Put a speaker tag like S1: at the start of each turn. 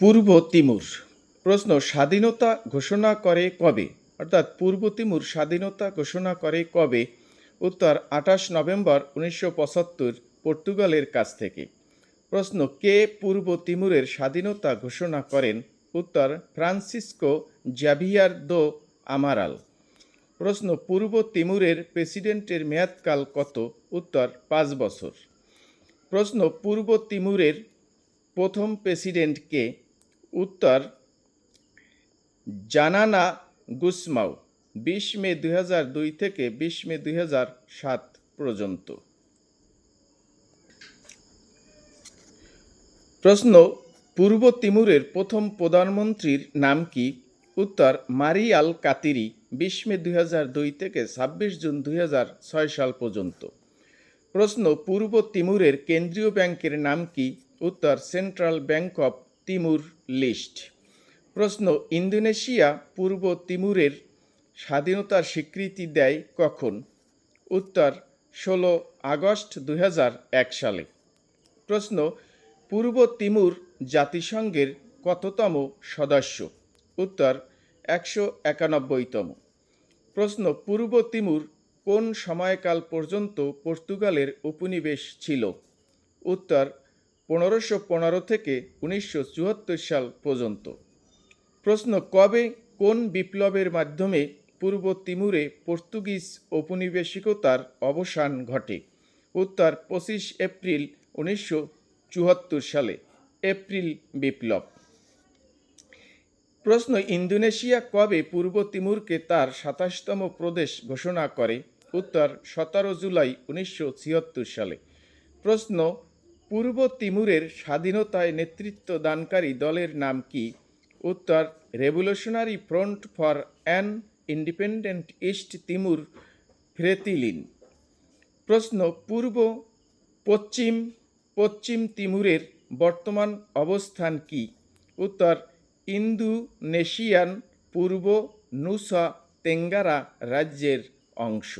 S1: পূর্ব Timur. প্রশ্ন, স্বাধীনতা ঘোষণা করে কবে? অর্থাৎ পূর্ব তিমুর স্বাধীনতা ঘোষণা করে কবে? উত্তর, আঠাশ নভেম্বর উনিশশো পঁচাত্তর, পর্তুগালের কাছ থেকে। প্রশ্ন, কে পূর্ব তিমুরের স্বাধীনতা ঘোষণা করেন? উত্তর, ফ্রান্সিসকো জাভিয়ার দো আমারাল। প্রশ্ন, পূর্ব তিমুরের প্রেসিডেন্টের মেয়াদকাল কত? উত্তর, পাঁচ বছর। প্রশ্ন, পূর্ব তিমুরের প্রথম প্রেসিডেন্ট কে? উত্তর, জানানা গুসমাও, বিশ মে দুই থেকে বিশ মে দুই সাত পর্যন্ত। প্রশ্ন, পূর্ব তিমুরের প্রথম প্রধানমন্ত্রীর নাম কি? উত্তর মারিয়াল কাতিরি, বিশ মে দুই থেকে ছাব্বিশ জুন দুই সাল পর্যন্ত। প্রশ্ন, পূর্ব তিমুরের কেন্দ্রীয় ব্যাংকের নাম কি? উত্তর, central bank of Timor list. প্রশ্ন, ইন্দোনেশিয়া পূর্ব তিমুরের স্বাধীনতার স্বীকৃতি দেয় কখন? উত্তর, ষোলো আগস্ট এক সালে। প্রশ্ন, পূর্ব তিমুর জাতিসংঘের কততম সদস্য? উত্তর, একশো একানব্বইতম। প্রশ্ন, পূর্ব তিমুর কোন সময়কাল পর্যন্ত পর্তুগালের উপনিবেশ ছিল? উত্তর পনেরোশো পনেরো থেকে উনিশশো চুয়াত্তর সাল পর্যন্ত। প্রশ্ন, কবে, কোন বিপ্লবের মাধ্যমে পূর্ব তিমুরে পর্তুগিজ ঔপনিবেশিকতার অবসান ঘটে? উত্তর, পঁচিশ এপ্রিল উনিশশো চুয়াত্তর সালে, এপ্রিল বিপ্লব। প্রশ্ন, ইন্দোনেশিয়া কবে পূর্ব তিমুরকে তার সাতাশতম প্রদেশ ঘোষণা করে? উত্তর, সতেরো জুলাই উনিশশো ছিয়াত্তর সালে। প্রশ্ন পূর্ব তিমুরের স্বাধীনতায় নেতৃত্ব দানকারী দলের নাম কি? উত্তর, revolutionary front for an independent east Timor, Fretilin. প্রশ্ন, পূর্ব, পশ্চিম পশ্চিম তিমুরের বর্তমান অবস্থান কি? উত্তর, ইন্দোনেশিয়ান পূর্ব নুসা তেঙ্গারা রাজ্যের অংশ।